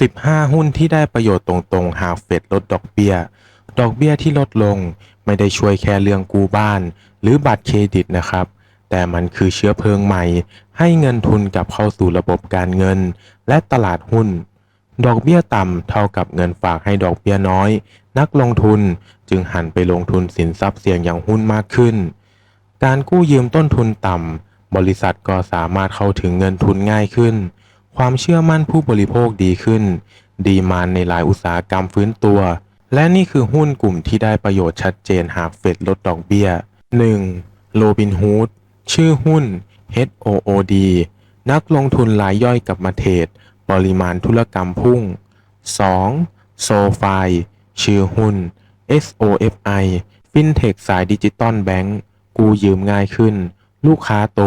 15 หุ้นที่ได้ประโยชน์ตรงๆ หากเฟดลดดอกเบี้ย ดอกเบี้ยที่ลดลงไม่ได้ช่วยแค่เรื่องกู้บ้าน หรือบัตรเครดิตนะครับ แต่มันคือเชื้อเพลิงใหม่ ให้เงินทุนกลับเข้าสู่ระบบการเงิน และตลาดหุ้น ดอกเบี้ยต่ำเท่ากับเงินฝากให้ดอกเบี้ยน้อย นักลงทุนจึงหันไปลงทุนสินทรัพย์เสี่ยงอย่างหุ้นมากขึ้น การกู้ยืมต้นทุนต่ำบริษัทก็สามารถเข้าถึงเงินทุนง่ายขึ้น ความเชื่อมั่นผู้บริโภคดีขึ้น ดีมานในหลายอุตสาหกรรมฟื้นตัว และนี่คือหุ้นกลุ่มที่ได้ประโยชน์ชัดเจนหากเฟดลดดอกเบี้ย 1. โ o บินฮูดชื่อหุ้น HOOD นักลงทุนรายย่อยกลับมาเทรดปริมาณธุรกรรมพุ่ง 2. โซฟายชื่อหุ้น SOFI ฟินเทคสายดิจิตอลแบงก์กู้ยืมง่ายขึ้น ลูกค้าโต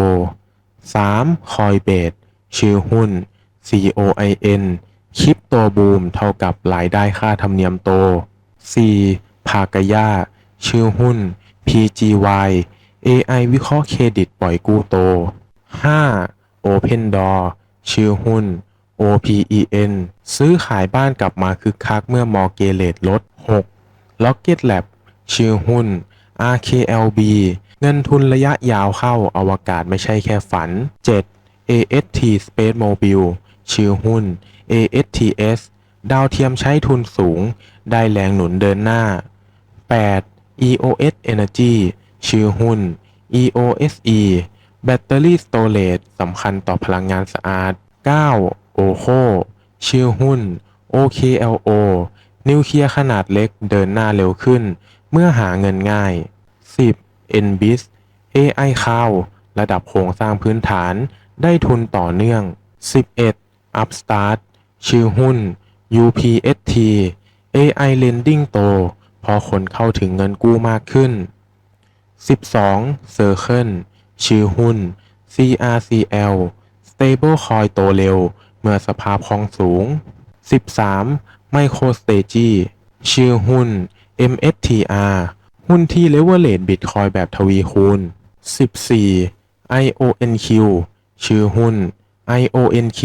3. คอยเบดชื่อหุ้น COIN คริปโตบูมเท่ากับรายได้ค่าธรรมเนียมโต 4. พากายาชื่อหุ้น PGY AI วิเคราะห์เครดิตปล่อยกู้โต 5. Open Door ชื่อหุ้น OPEN ซื้อขายบ้านกลับมาคึกคักเมื่อมอเกเลตลด 6. Rocket Lab ชื่อหุ้น RKLB เงินทุนระยะยาวเข้าอวกาศไม่ใช่แค่ฝัน 7. AST Space Mobile ชื่อหุ้น ASTS ดาวเทียมใช้ทุนสูง ได้แรงหนุนเดินหน้า 8. EOS Energy ชื่อหุ้น EOSE แบตเตอรี่สโตเรจสำคัญต่อพลังงานสะอาด 9. OCO ชื่อหุ้น OKLO นิวเคลียร์ขนาดเล็กเดินหน้าเร็วขึ้น เมื่อหาเงินง่าย 10. NBIS AI Cloud ระดับโครงสร้างพื้นฐานได้ทุนต่อเนื่อง 11. Upstart ชื่อหุ้น UPST AI Lending โตพอคนเข้าถึงเงินกู้มากขึ้น 12. Circle ชื่อหุ้น CRCL Stablecoin โตเร็ว เมื่อสภาพคล่องสูง 13. MicroStrategy ชื่อหุ้น MSTR หุ้นที่ leverage Bitcoin แบบทวีคูณ 14. IONQ ชื่อหุ้น IONQ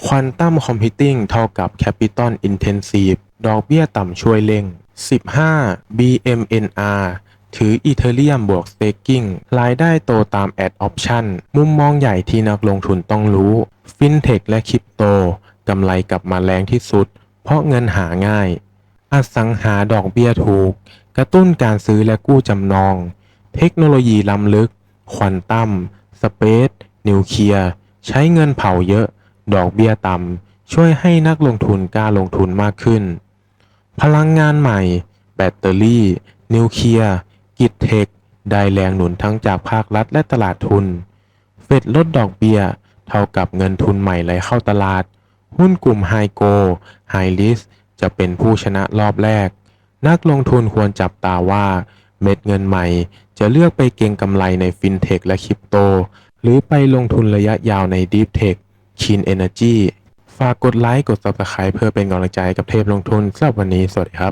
Quantum Computing เท่ากับ Capital Intensive ดอกเบี้ยต่ำช่วยเร่ง 15. BMNR ถืออีเทเรียมบวก staking รายได้โตตาม Ad Option มุมมองใหญ่ที่นักลงทุนต้องรู้ FinTech และคริปโตกำไรกลับมาแรงที่สุด เพราะเงินหาง่าย อสังหาดอกเบี้ยถูก กระตุ้นการซื้อและกู้จำนอง เทคโนโลยีล้ำลึก ควอนตัม สเปซนิวเคลียร์ ใช้เงินเผาเยอะ ดอกเบี้ยต่ำช่วยให้นักลงทุนกล้าลงทุนมากขึ้น พลังงานใหม่ แบตเตอรี่ นิวเคลียร์ กิจเทค ได้แรงหนุนทั้งจากภาครัฐและตลาดทุน เฟดลดดอกเบี้ย เท่ากับเงินทุนใหม่ไหลเข้าตลาด หุ้นกลุ่มไฮโกไฮลิสจะเป็นผู้ชนะรอบแรก นักลงทุนควรจับตาว่าเม็ดเงินใหม่ จะเลือกไปเก็งกำไรในฟินเทคและคริปโต หรือไปลงทุนระยะยาวในดีฟเทค ชินเอเนจีฝากกดไลค์ กด Subscribe เพื่อเป็นกำลังใจกับเทพลงทุนสำหรับวันนี้ สวัสดีครับ